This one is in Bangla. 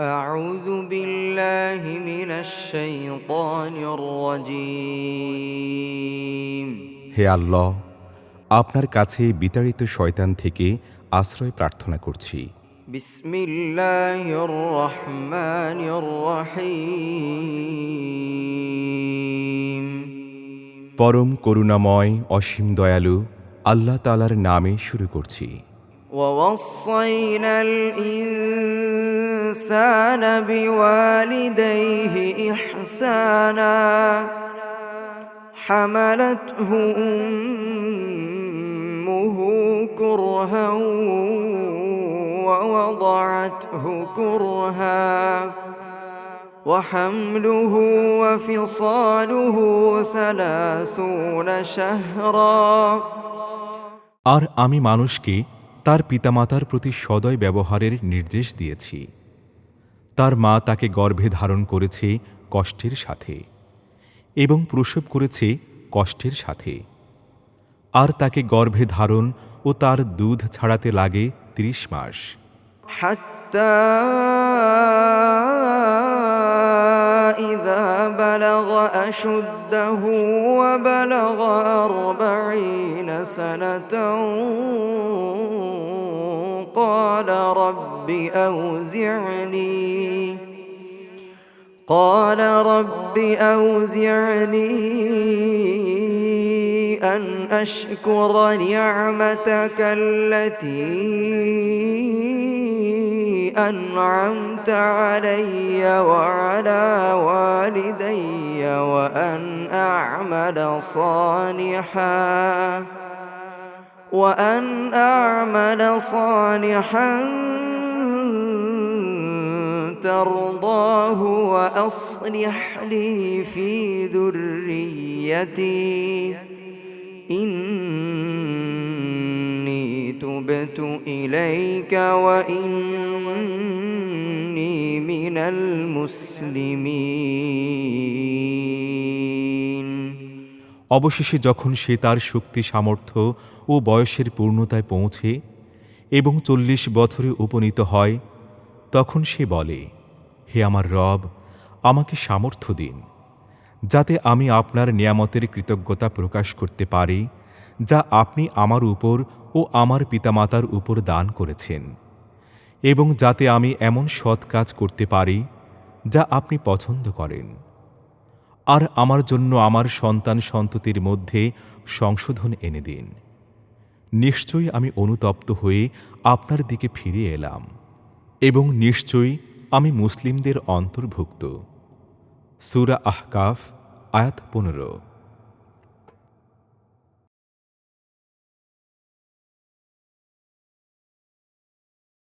أعوذ بالله من الشيطان الرجيم হে আল্লাহ আপনার কাছে বিতাড়িত শয়তান থেকে আশ্রয় প্রার্থনা করছি بسم الله الرحمن الرحيم পরম করুণাময় অসীম দয়ালু আল্লাহ তালার নামে শুরু করছি ووصينا الإنسان بوالديه إحسانا حملته أمه كرها ووضعته كرها وحمله وفصاله ثلاثون شهرا আর আমি মানুষকে তার পিতামাতার প্রতি সদয় ব্যবহারের নির্দেশ দিয়েছি। তার মা তাকে গর্ভে ধারণ করেছে কষ্টের সাথে এবং প্রসব করেছে কষ্টের সাথে। আর তাকে গর্ভে ধারণ ও তার দুধ ছাড়াতে লাগে ত্রিশ মাস। হাত্তা إذا بلغ أشده وبلغ أربعين سنة قال رب أوزعني قال رب أوزعني أن أشكر نعمتك التي أنعمت علي وعلى والدي وأن أعمل صالحا وأن أعمل صالحا ترضاه وأصلح لي في ذريتي. إني تبت إليك وإني من المسلمين অবশেষে যখন সে তার শক্তি সামর্থ্য ও বয়সের পূর্ণতায় পৌঁছে এবং চল্লিশ বছরে উপনীত হয় তখন সে বলে হে আমার রব আমাকে সামর্থ্য দিন যাতে আমি আপনার নিয়ামতের কৃতজ্ঞতা প্রকাশ করতে পারি যা আপনি আমার উপর ও আমার পিতামাতার উপর দান করেছেন এবং যাতে আমি এমন সৎ কাজ করতে পারি যা আপনি পছন্দ করেন। আর আমার জন্য আমার সন্তান সন্ততির মধ্যে সংশোধন এনে দিন। নিশ্চয়ই আমি অনুতপ্ত হয়ে আপনার দিকে ফিরে এলাম এবং নিশ্চয়ই আমি মুসলিমদের অন্তর্ভুক্ত। সুরা আহকাফ, আয়াত পনেরো।